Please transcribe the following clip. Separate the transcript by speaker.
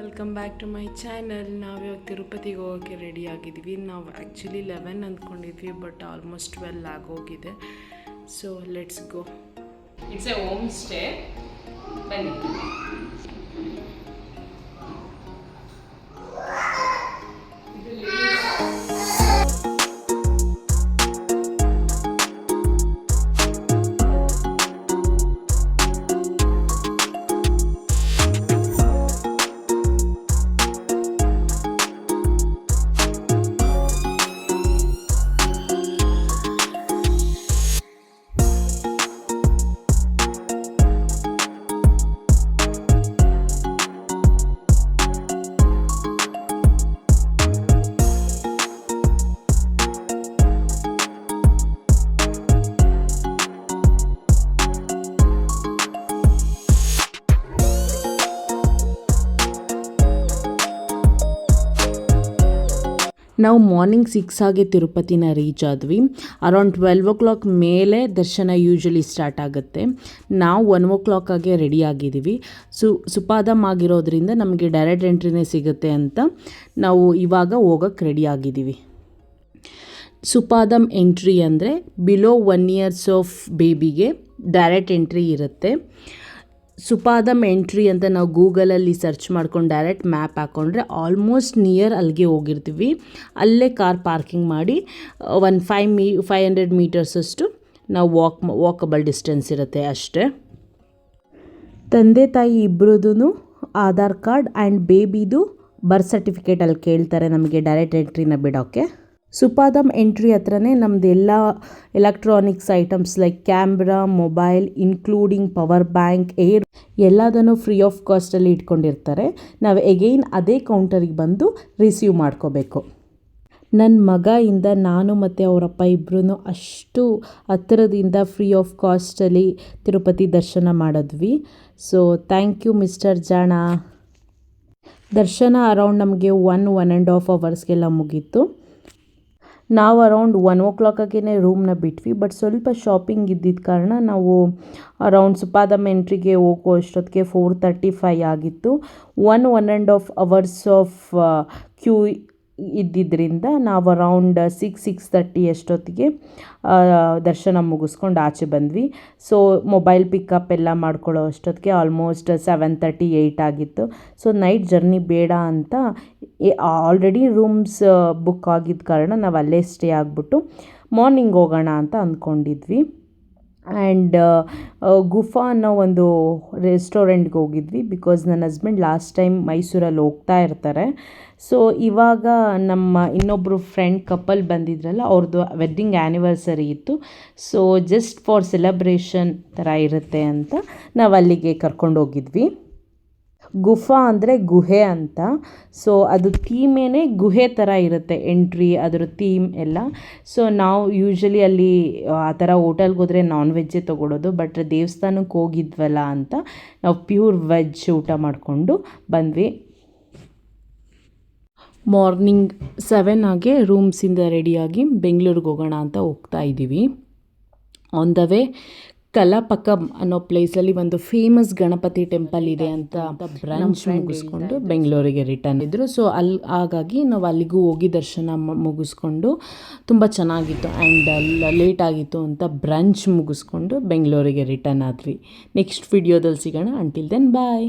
Speaker 1: Welcome back to my channel ನಾವು ಇವಾಗ ತಿರುಪತಿಗೆ ಹೋಗೋಕ್ಕೆ ರೆಡಿ ಆಗಿದ್ವಿ ನಾವು ಆ್ಯಕ್ಚುಲಿ ಲೆವೆನ್ ಅಂದ್ಕೊಂಡಿದ್ವಿ ಬಟ್ ಆಲ್ಮೋಸ್ಟ್ ಟ್ವೆಲ್ ಆಗೋಗಿದೆ. So let's go
Speaker 2: it's a home stay ಬನ್ನಿ.
Speaker 1: ನಾವು ಮಾರ್ನಿಂಗ್ ಸಿಕ್ಸ್ ಆಗಿ ತಿರುಪತಿನ ರೀಚ್ ಆದ್ವಿ. ಅರೌಂಡ್ ಟ್ವೆಲ್ವ್ ಓ ಕ್ಲಾಕ್ ಮೇಲೆ ದರ್ಶನ ಯೂಶಲಿ ಸ್ಟಾರ್ಟ್ ಆಗುತ್ತೆ. ನಾವು ಒನ್ ಓ ಕ್ಲಾಕಾಗೆ ರೆಡಿ ಆಗಿದ್ದೀವಿ. ಸು, ಸುಪಾದಮ್ ಆಗಿರೋದ್ರಿಂದ ನಮಗೆ ಡೈರೆಕ್ಟ್ ಎಂಟ್ರಿನೇ ಸಿಗುತ್ತೆ ಅಂತ ನಾವು ಇವಾಗ ಹೋಗೋಕ್ಕೆ ರೆಡಿ ಆಗಿದ್ದೀವಿ. ಸುಪಾದಮ್ ಎಂಟ್ರಿ ಅಂದರೆ ಬಿಲೋ ಒನ್ ಇಯರ್ಸ್ ಆಫ್ ಬೇಬಿಗೆ ಡೈರೆಕ್ಟ್ ಎಂಟ್ರಿ ಇರುತ್ತೆ. ಸುಪಾದಮ್ ಎಂಟ್ರಿ ಅಂತ ನಾವು ಗೂಗಲಲ್ಲಿ ಸರ್ಚ್ ಮಾಡ್ಕೊಂಡು ಡೈರೆಕ್ಟ್ ಮ್ಯಾಪ್ ಹಾಕ್ಕೊಂಡ್ರೆ ಆಲ್ಮೋಸ್ಟ್ ನಿಯರ್ ಅಲ್ಲಿಗೆ ಹೋಗಿರ್ತೀವಿ. ಅಲ್ಲೇ ಕಾರ್ ಪಾರ್ಕಿಂಗ್ ಮಾಡಿ ಒನ್ ಫೈವ್ ಮೀ ಫೈವ್ ಹಂಡ್ರೆಡ್ ಮೀಟರ್ಸಷ್ಟು ನಾವು ವಾಕ್ ವಾಕಬಲ್ ಡಿಸ್ಟೆನ್ಸ್ ಇರುತ್ತೆ ಅಷ್ಟೇ. ತಂದೆ ತಾಯಿ ಇಬ್ಬರದೂ ಆಧಾರ್ ಕಾರ್ಡ್ ಆ್ಯಂಡ್ ಬೇಬಿದು ಬರ್ತ್ ಸರ್ಟಿಫಿಕೇಟಲ್ಲಿ ಕೇಳ್ತಾರೆ ನಮಗೆ ಡೈರೆಕ್ಟ್ ಎಂಟ್ರಿನ ಬಿಡೋಕ್ಕೆ ಸುಪಾದಮ್ ಎಂಟ್ರಿ ಹತ್ರನೇ ನಮ್ಮದೆಲ್ಲ electronics items like camera mobile including power bank air ಎಲ್ಲದನ್ನು ಫ್ರೀ ಆಫ್ ಕಾಸ್ಟಲ್ಲಿ ಇಟ್ಕೊಂಡಿರ್ತಾರೆ. ನಾವು ಎಗೈನ್ ಅದೇ ಕೌಂಟರಿಗೆ ಬಂದು ರಿಸೀವ್ ಮಾಡ್ಕೋಬೇಕು. ನನ್ನ ಮಗ ಇಂದ ನಾನು ಮತ್ತು ಅವರಪ್ಪ ಇಬ್ಬರೂ ಅಷ್ಟು ಹತ್ತಿರದಿಂದ ಫ್ರೀ ಆಫ್ ಕಾಸ್ಟಲ್ಲಿ ತಿರುಪತಿ ದರ್ಶನ ಮಾಡಿದ್ವಿ. ಸೊ ಥ್ಯಾಂಕ್ ಯು ಮಿಸ್ಟರ್ ಜಾಣ. ದರ್ಶನ ಅರೌಂಡ್ ನಮಗೆ ಒನ್ ಒನ್ ಆ್ಯಂಡ್ ಹಾಫ್ ಅವರ್ಸ್ಗೆಲ್ಲ ಮುಗೀತು. ನಾವು ಅರೌಂಡ್ ಒನ್ ಓ ಕ್ಲಾಕಾಗೇ ರೂಮ್ನ ಬಿಟ್ವಿ ಬಟ್ ಸ್ವಲ್ಪ ಶಾಪಿಂಗ್ ಇದ್ದಿದ್ದ ಕಾರಣ ನಾವು ಅರೌಂಡ್ ಸುಪಾದಮ್ ಎಂಟ್ರಿಗೆ ಹೋಗೋ ಅಷ್ಟೊತ್ತಿಗೆ ಫೋರ್ ತರ್ಟಿ ಫೈ ಆಗಿತ್ತು one one and half hours of queue ಇದ್ದಿದ್ದರಿಂದ ನಾವು ಅರೌಂಡ್ ಸಿಕ್ಸ್ ಸಿಕ್ಸ್ ತರ್ಟಿ ಅಷ್ಟೊತ್ತಿಗೆ ದರ್ಶನ ಮುಗಿಸ್ಕೊಂಡು ಆಚೆ ಬಂದ್ವಿ. ಸೊ ಮೊಬೈಲ್ ಪಿಕಪ್ ಎಲ್ಲ ಮಾಡ್ಕೊಳ್ಳೋ ಅಷ್ಟೊತ್ತಿಗೆ ಆಲ್ಮೋಸ್ಟ್ ಸೆವೆನ್ ತರ್ಟಿ ಏಯ್ಟ್ ಆಗಿತ್ತು. ಸೊ ನೈಟ್ ಜರ್ನಿ ಬೇಡ ಅಂತ ಆಲ್ರೆಡಿ ರೂಮ್ಸ್ ಬುಕ್ ಆಗಿದ್ದ ಕಾರಣ ನಾವು ಅಲ್ಲೇ ಸ್ಟೇ ಆಗಿಬಿಟ್ಟು ಮಾರ್ನಿಂಗ್ ಹೋಗೋಣ ಅಂತ ಅಂದ್ಕೊಂಡಿದ್ವಿ. ಆ್ಯಂಡ್ ಗುಫಾ ಅನ್ನೋ ಒಂದು ರೆಸ್ಟೋರೆಂಟ್ಗೆ ಹೋಗಿದ್ವಿ ಬಿಕಾಸ್ ನನ್ನ ಹಸ್ಬೆಂಡ್ ಲಾಸ್ಟ್ ಟೈಮ್ ಮೈಸೂರಲ್ಲಿ ಹೋಗ್ತಾ ಇರ್ತಾರೆ. ಸೊ ಇವಾಗ ನಮ್ಮ ಇನ್ನೊಬ್ಬರು ಫ್ರೆಂಡ್ ಕಪಲ್ ಬಂದಿದ್ರಲ್ಲ ಅವ್ರದ್ದು ವೆಡ್ಡಿಂಗ್ ಆ್ಯನಿವರ್ಸರಿ ಇತ್ತು. ಸೊ ಜಸ್ಟ್ ಫಾರ್ ಸೆಲೆಬ್ರೇಷನ್ ಥರ ಇರುತ್ತೆ ಅಂತ ನಾವು ಅಲ್ಲಿಗೆ ಕರ್ಕೊಂಡು ಹೋಗಿದ್ವಿ ಗುಫಾ ಅಂದರೆ ಗುಹೆ ಅಂತ. ಸೊ ಅದು ಥೀಮೇನೆ ಗುಹೆ ಥರ ಇರುತ್ತೆ ಎಂಟ್ರಿ ಅದರ ಥೀಮ್ ಎಲ್ಲ. ಸೊ ನಾವು ಯೂಶ್ವಲಿ ಅಲ್ಲಿ, ಆ ಥರ ಹೋಟೆಲ್ಗೆ ಹೋದರೆ ನಾನ್ ವೆಜ್ಜೇ ತೊಗೊಳೋದು ಬಟ್ ದೇವಸ್ಥಾನಕ್ಕೆ ಹೋಗಿದ್ವಲ್ಲ ಅಂತ ನಾವು ಪ್ಯೂರ್ ವೆಜ್ ಊಟ ಮಾಡಿಕೊಂಡು ಬಂದ್ವಿ. ಮಾರ್ನಿಂಗ್ ಸೆವೆನ್ ಹಾಗೆ ರೂಮ್ಸಿಂದ ರೆಡಿಯಾಗಿ ಬೆಂಗಳೂರಿಗೆ ಹೋಗೋಣ ಅಂತ ಹೋಗ್ತಾ ಇದ್ದೀವಿ ಆನ್ ದ ವೇ ಕಲಾಪಕಂ ಅನ್ನೋ ಪ್ಲೇಸಲ್ಲಿ ಒಂದು ಫೇಮಸ್ ಗಣಪತಿ ಟೆಂಪಲ್ ಇದೆ ಅಂತ ಬ್ರಾಂಚ್ ಮುಗಿಸ್ಕೊಂಡು ಬೆಂಗಳೂರಿಗೆ ರಿಟರ್ನ್ ಇದ್ದರು ಸೊ ಅಲ್ಲಿ ಹಾಗಾಗಿ ನಾವು ಅಲ್ಲಿಗೂ ಹೋಗಿ ದರ್ಶನ ಮುಗಿಸ್ಕೊಂಡು ತುಂಬ ಚೆನ್ನಾಗಿತ್ತು. ಆ್ಯಂಡ್ ಲೇಟ್ ಆಗಿತ್ತು ಅಂತ ಬ್ರಾಂಚ್ ಮುಗಿಸ್ಕೊಂಡು ಬೆಂಗಳೂರಿಗೆ ರಿಟರ್ನ್ ಆದ್ವಿ. ನೆಕ್ಸ್ಟ್ ವಿಡಿಯೋದಲ್ಲಿ ಸಿಗೋಣ. Until then bye